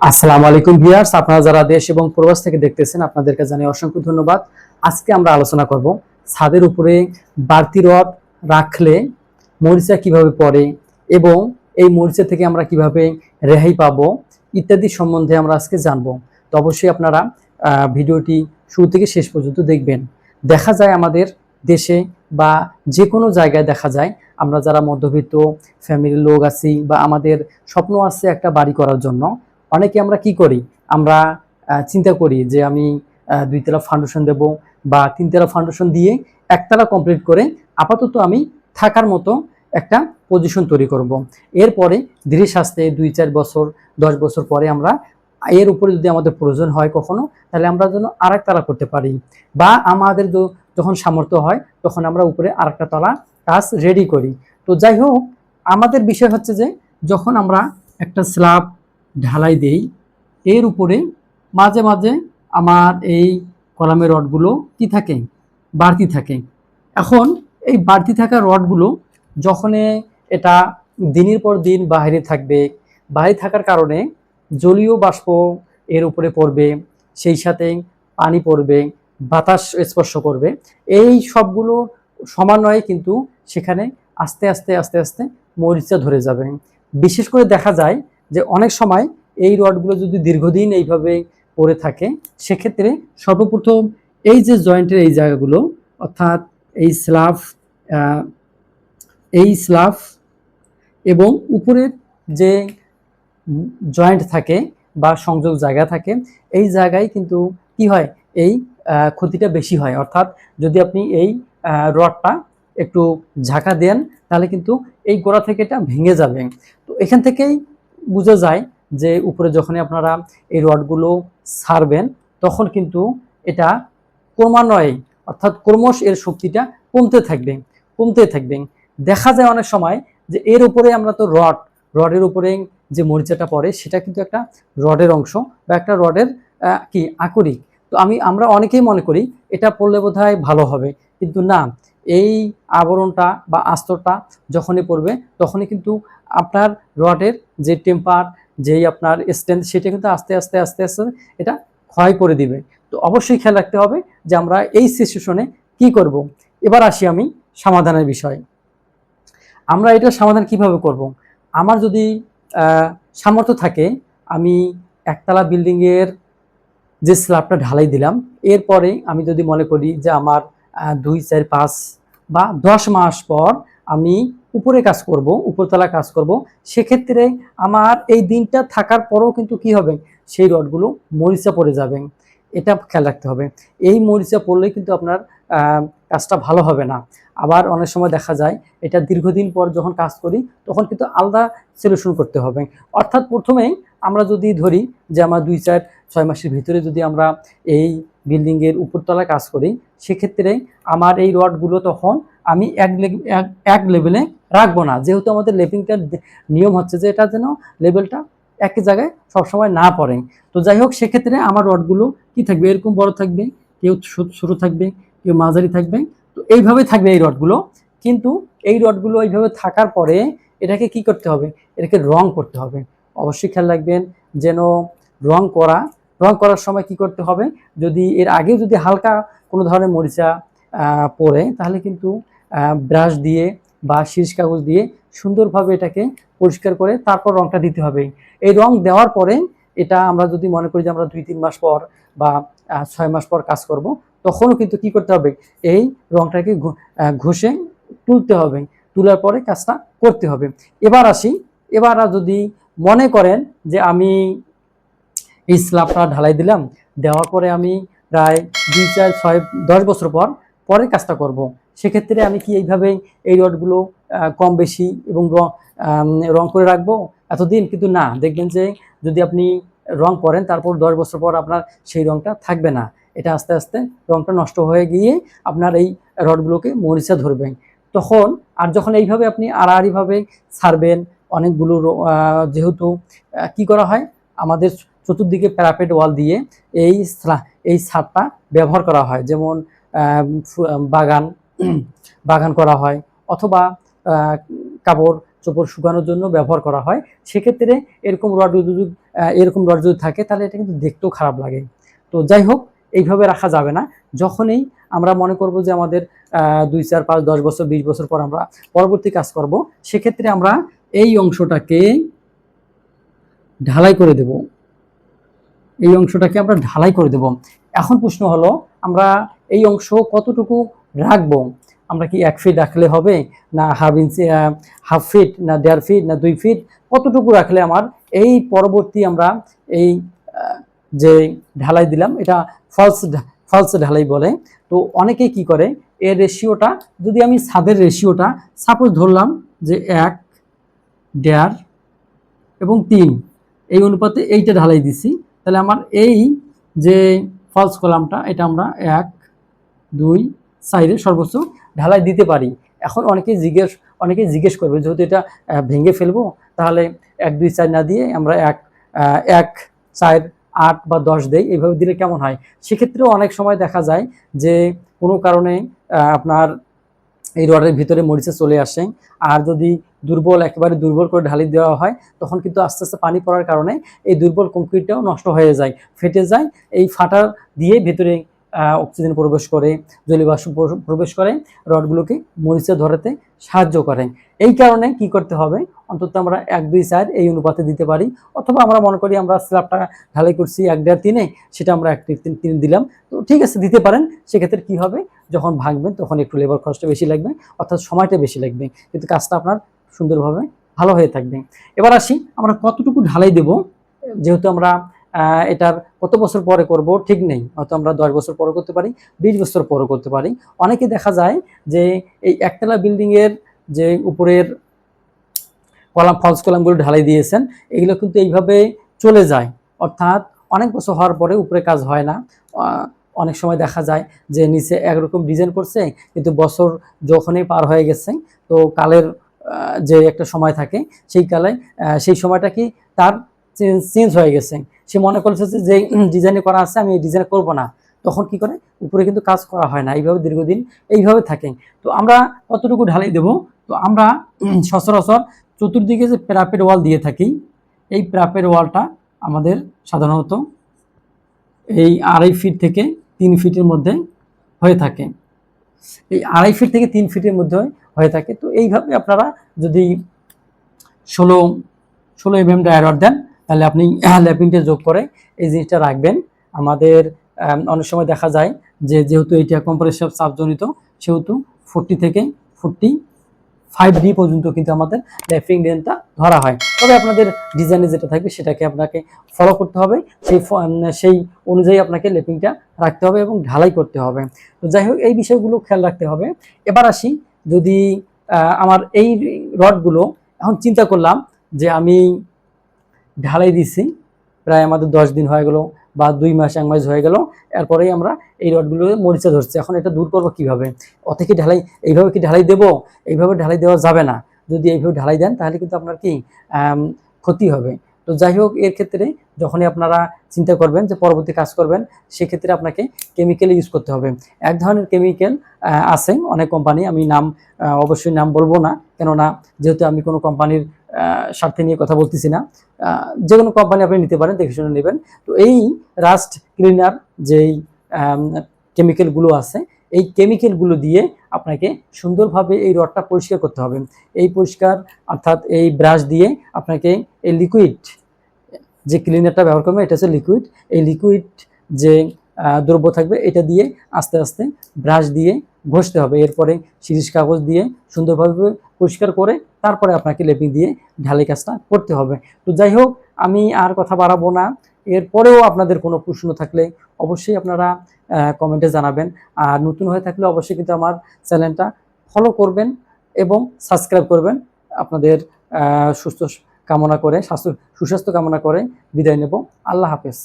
আসসালামু আলাইকুম ভিউয়ার্স, আপনারা যারা দেশ এবং প্রবাস থেকে দেখতেছেন, আপনাদেরকে জানাই অসংখ্য ধন্যবাদ। আজকে আমরা আলোচনা করব ছাদের উপরে বাড়তি রড রাখলে মরিচা কীভাবে পড়ে এবং এই মরিচা থেকে আমরা কীভাবে রেহাই পাবো ইত্যাদি সম্বন্ধে আমরা আজকে জানব। তো অবশ্যই আপনারা ভিডিওটি শুরু থেকে শেষ পর্যন্ত দেখবেন। দেখা যায় আমাদের দেশে বা যে কোনো জায়গায় দেখা যায়, আমরা যারা মধ্যবিত্ত ফ্যামিলির লোক আছি বা আমাদের স্বপ্ন আছে একটা বাড়ি করার জন্য অনেকে আমরা কি করি আমরা চিন্তা করি যে আমি আহ, দুইতলা ফাউন্ডেশন দেব বা তিন তিনতলা ফাউন্ডেশন দিয়ে একতলা কমপ্লিট করে আপাতত আমি থাকার মতো একটা পজিশন তৈরি করব। এরপরে ধীরে সাস্তে দুই চার বছর দশ বছর পরে আমরা এর উপরে যদি আমাদের প্রয়োজন হয় কখনো তাহলে আমরা যেন আর তলা করতে পারি বা আমাদের যখন সামর্থ্য হয় তখন আমরা উপরে আর একটা তলা কাজ রেডি করি তো যাই হোক আমাদের বিষয় হচ্ছে যে যখন আমরা একটা স্ল্যাব ঢালাই দেই। এর উপরে মাঝে মাঝে আমার এই কলামের রডগুলো কি থাকে? বাড়তি থাকে। এখন এই বাড়তি থাকা রডগুলো যখন এটা দিনের পর দিন বাইরে থাকবে বাইরে থাকার কারণে জলীয় বাষ্প এর উপরে পড়বে, সেই সাথে পানি পড়বে, বাতাস স্পর্শ করবে। এই সবগুলো সমন্বয়ে কিন্তু সেখানে আস্তে আস্তে আস্তে আস্তে মরিচা ধরে যাবে। বিশেষ করে দেখা যায় যে অনেক সময় এই রডগুলো যদি দীর্ঘদিন এইভাবে পড়ে থাকে, সেক্ষেত্রে সর্বপ্রথম এই যে জয়েন্টের এই জায়গাগুলো, অর্থাৎ এই স্লাফ এই স্লাফ এবং উপরের যে জয়েন্ট থাকে বা সংযোগ জায়গা থাকে, এই জায়গায় কিন্তু কি হয়? এই ক্ষতিটা বেশি হয়। অর্থাৎ যদি আপনি এই রডটা একটু ঝাঁকা দেন, তাহলে কিন্তু এই গোড়া থেকে এটা ভেঙে যাবে। তো এখান থেকেই বোঝা যায় যে উপরে যখনই আপনারা এই রডগুলো ছাড়বেন তখন কিন্তু এটা ক্রমান্বয়ে, অর্থাৎ ক্রমশ এর শক্তিটা কমতে থাকবে কমতে থাকবে। দেখা যায় অনেক সময় যে এর উপরে আমরা তো রড, রডের উপরে যে মরিচাটা পড়ে, সেটা কিন্তু একটা রডের অংশ বা একটা রডের কি, আকরিক। তো আমি, আমরা অনেকেই মনে করি এটা পড়লে বোধহয় ভালো হবে। কিন্তু না এই আবরণটা বা আস্তরটা যখনই পড়বে, তখনই কিন্তু আপনার রডের যে টেম্পার, যেই আপনার স্ট্রেংথ, সেটা কিন্তু আস্তে আস্তে আস্তে আস্তে, এটা ক্ষয় করে দিবে। তো অবশ্যই খেয়াল রাখতে হবে যে আমরা এই সিচুয়েশনে কি করব। এবার আসি আমি সমাধানের বিষয়। আমরা এটা সমাধান কীভাবে করব? আমার যদি সামর্থ্য থাকে, আমি একতলা বিল্ডিংয়ের যে স্ল্যাবটা ঢালাই দিলাম, এরপরে আমি যদি মনে করি যে আমার দুই, চার, পাঁচ বা দশ মাস পর আমি উপরে কাজ করব, উপরতলা কাজ করব, সেক্ষেত্রে আমার এই দিনটা থাকার পরেও কিন্তু কি হবে? সেই রডগুলো মরিচা পড়ে যাবে। এটা খেয়াল রাখতে হবে। এই মরিচা পড়লে কিন্তু আপনার কাজটা ভালো হবে না। আবার অনেক সময় দেখা যায়, এটা দীর্ঘদিন পর যখন কাজ করি, তখন কিন্তু আলাদা সলিউশন করতে হবে। অর্থাৎ প্রথমেই আমরা যদি ধরি যে আমার দুই, চার, ছয় মাসের ভিতরে যদি আমরা এই বিল্ডিংয়ের উপরতলায় কাজ করি, সেক্ষেত্রে আমার এই রডগুলো তখন আমি এক এক- লেভেলে রাখব না। যেহেতু আমাদের লেভিংটার নিয়ম হচ্ছে যে এটা যেন লেভেলটা একই জায়গায় সবসময় না পড়ে। তো যাই হোক, সেক্ষেত্রে আমার রডগুলো কি থাকবে? এরকম বড় থাকবে, কেউ ছোট থাকবে, কেউ মাঝারি থাকবে। তো এইভাবে থাকবে এই রডগুলো কিন্তু এই রডগুলো এইভাবে থাকার পরে এটাকে কি করতে হবে? এটাকে রং করতে হবে। অবশ্যই খেয়াল রাখবেন যেন রং করা রং করার সময় কি করতে হবে? যদি এর আগে যদি হালকা কোনো ধরনের মরিচা পড়ে, তাহলে কিন্তু ব্রাশ দিয়ে বা শীর্ষ কাগজ দিয়ে সুন্দরভাবে এটাকে পরিষ্কার করে তারপর রংটা দিতে হবে। এই রং দেওয়ার পরে এটা আমরা যদি মনে করি যে আমরা দুই, তিন মাস পর বা ছয় মাস পর কাজ করব, তখনও কিন্তু কি করতে হবে? এই রংটাকে ঘষে তুলতে হবে। তোলার পরে কাজটা করতে হবে। এবার আসি, এবার যদি মনে করেন যে আমি এই স্ল্যাবটা ঢালাই দিলাম। দেওয়ার পরে আমি প্রায় দুই চার ছয় দশ বছর পর পরে কাজটা করব। সেক্ষেত্রে আমি কি এইভাবে এই রডগুলো কম বেশি এবং রং করে রাখব? এতদিন কিন্তু না। দেখবেন যে যদি আপনি রং করেন, তারপর দশ বছর পর আপনার সেই রংটা থাকবে না। এটা আস্তে আস্তে রংটা নষ্ট হয়ে গিয়ে আপনার এই রডগুলোকে মরিচা ধরবেন। তখন আর যখন এইভাবে আপনি আড়াআড়িভাবে ছাড়বেন, অনেকগুলো যেহেতু কি করা হয়? আমাদের চতুর্দিকে প্যারাপেট ওয়াল দিয়ে এই এই ছাদটা ব্যবহার করা হয়। যেমন বাগান বাগান করা হয় অথবা কাপড় চোপড় শুকানোর জন্য ব্যবহার করা হয়। সেক্ষেত্রে এরকম রড যদি এরকম রড যদি থাকে, তাহলে এটা কিন্তু দেখতেও খারাপ লাগে। তো যাই হোক, এইভাবে রাখা যাবে না। যখনই আমরা মনে করব যে আমাদের দুই, চার, পাঁচ, দশ বছর, বিশ বছর পর আমরা পরবর্তী কাজ করব, সেক্ষেত্রে আমরা এই অংশটাকে ঢালাই করে দেব। এই অংশটাকে আমরা ঢালাই করে দেব। এখন প্রশ্ন হলো, আমরা এই অংশ কতটুকু রাখব? আমরা কি এক ফিট রাখলে হবে, না হাফ ইঞ্চি হাফ ফিট না দেড় ফিট না দুই ফিট কতটুকু রাখলে আমার এই পরবর্তী আমরা এই যে ঢালাই দিলাম, এটা ফলস ফলস ঢালাই বলে। তো অনেকে কি করে, এর রেশিওটা যদি আমি ছাদের রেশিওটা সাপোজ ধরলাম যে এক, দেড় এবং তিন, এই অনুপাতে এইটা ঢালাই দিছি। তাহলে আমার এই যে ফলস কলামটা এটা আমরা এক, দুই সাইডে সর্বোচ্চ ঢালাই দিতে পারি। এখন অনেকে জিজ্ঞেস অনেকে জিজ্ঞেস করবে, যেহেতু এটা ভেঙে ফেলব, তাহলে এক, দুই, চার না দিয়ে আমরা এক এক, চার, আট বা দশ দেই এইভাবে দিলে কেমন হয়? সেক্ষেত্রেও অনেক সময় দেখা যায় যে কোনো কারণে আপনার এই রডের ভিতরে মরিচা চলে আসে। আর যদি দুর্বল, একেবারে দুর্বল করে ঢালি দেওয়া হয়, তখন কিন্তু আস্তে আস্তে পানি পড়ার কারণে এই দুর্বল কংক্রিটটাও নষ্ট হয়ে যায়, ফেটে যায়। এই ফাটা দিয়ে ভেতরে অক্সিজেন প্রবেশ করে জলীয়বাষ্প প্রবেশ করে, রডগুলোকে মরিচে ধরাতে সাহায্য করে। এই কারণে কি করতে হবে? অন্তত আমরা এক, দুই, চার এই অনুপাতে দিতে পারি, অথবা আমরা মনে করি আমরা স্ল্যাবটা ঢালাই করছি এক, দেড়, তিনে, সেটা আমরা এক, তিন তিন দিলাম। তো ঠিক আছে, দিতে পারেন। সেক্ষেত্রে কি হবে? যখন ভাঙবেন তখন একটু লেবার খরচটা বেশি লাগবে, অর্থাৎ সময়টা বেশি লাগবে। কিন্তু কাজটা আপনার সুন্দরভাবে ভালো হয়ে থাকবে। এবার আসি, আমরা কতটুকু ঢালাই দেব? যেহেতু আমরা এটার কত বছর পরে করব ঠিক নেই। হয়তো আমরা দশ বছর পরে করতে পারি, বিশ বছর পরে করতে পারি। অনেকে দেখা যায় যে এই একতলা বিল্ডিংয়ের যে উপরের কলাম ফলস কলামগুলো ঢালাই দিয়েছেন, এগুলো কিন্তু এইভাবে চলে যায়। অর্থাৎ অনেক বছর হওয়ার পরে উপরে কাজ হয় না। অনেক সময় দেখা যায় যে নিচে একরকম ডিজাইন করছে, কিন্তু বছর যখনই পার হয়ে গেছে, তো কালের যে একটা সময় থাকে, সেই কালে সেই সময়টা কি তার চেঞ্জ হয়ে গেছে। সে মনে করছে যে ডিজাইনে করা আছে, আমি এই ডিজাইন করব না। তখন কি করে? উপরে কিন্তু কাজ করা হয় না। এইভাবে দীর্ঘদিন এইভাবে থাকে। তো আমরা কতটুকু ঢালাই দেব। তো আমরা সচরাচর চতুর্দিকে যে প্যারাপেট ওয়াল দিয়ে থাকি, এই প্যারাপেট ওয়ালটা আমাদের সাধারণত এই আড়াই ফিট থেকে তিন ফিটের মধ্যে হয়ে থাকে। এই আড়াই ফিট থেকে তিন ফিটের মধ্যে হয়ে থাকে। তো এইভাবে আপনারা যদি ষোলো ষোলো এম এম ডায়ারড দেন, তাহলে আপনি ল্যাপিংটা যোগ করে এই জিনিসটা রাখবেন। আমাদের অনেক সময় দেখা যায় যে যেহেতু এইটা কম্প্রেসার চাপজনিত সেহেতু ফোরটি থেকে ফোরটি ফাইভ ডি পর্যন্ত কিন্তু আমাদের ল্যাপিং লেনটা ধরা হয়। তবে আপনাদের ডিজাইনে যেটা থাকবে সেটাকে আপনাকে ফলো করতে হবে। সেই সেই অনুযায়ী আপনাকে লেপিংটা রাখতে হবে এবং ঢালাই করতে হবে। তো যাই হোক, এই বিষয়গুলো খেয়াল রাখতে হবে। এবার আসি যদি আমার এই রডগুলো এখন চিন্তা করলাম যে আমি ঢালাই দিছি, প্রায় আমাদের দশ দিন হয়ে গেল বা দুই মাস, এক মাস হয়ে গেল। এরপরেই আমরা এই রডগুলো মরিচা ধরছে। এখন এটা দূর করব কীভাবে? অত ঢালাই, এইভাবে কি ঢালাই দেবো? এইভাবে ঢালাই দেওয়া যাবে না। যদি এইভাবে ঢালাই দেন, তাহলে কিন্তু আপনার কি ক্ষতি হবে। তো যাই হোক, এর ক্ষেত্রে যখনই আপনারা চিন্তা করবেন যে পরবর্তী কাজ করবেন, সেক্ষেত্রে আপনাকে কেমিক্যাল ইউজ করতে হবে। এক ধরনের কেমিক্যাল আছে অনেক কোম্পানি আমি নাম অবশ্যই নাম বলব না। কেননা, যেহেতু আমি কোনো কোম্পানির স্বার্থে নিয়ে কথা বলতেছি না। যে কোনো কোম্পানি আপনি নিতে পারেন, দেখে শুনে নেবেন। তো এই রাস্ট ক্লিনার যেই কেমিক্যালগুলো আছে, এই কেমিক্যালগুলো দিয়ে আপনাকে সুন্দরভাবে এই রডটা পরিষ্কার করতে হবে। এই পরিষ্কার অর্থাৎ এই ব্রাশ দিয়ে আপনাকে এই লিকুইড যে ক্লিনারটা ব্যবহার করবে এটা হচ্ছে লিকুইড এই লিকুইড যে দ্রব্য থাকবে, এটা দিয়ে আস্তে আস্তে ব্রাশ দিয়ে ঘষতে হবে। এরপরে শিরিষ কাগজ দিয়ে সুন্দরভাবে পরিষ্কার করে তারপরে আপনাকে লেপিং দিয়ে ঢালাই কাজটা করতে হবে। তো যাই হোক, আমি আর কথা বাড়াবো না। এরপরেও আপনাদের কোনো প্রশ্ন থাকলে অবশ্যই আপনারা কমেন্টে জানাবেন। আর নতুন হয়ে থাকলে অবশ্যই কিন্তু আমার চ্যানেলটা ফলো করবেন এবং সাবস্ক্রাইব করবেন। আপনাদের সুস্থ কামনা করে, স্বাস্থ্য, সুস্বাস্থ্য কামনা করে বিদায় নেব। আল্লাহ হাফেজ।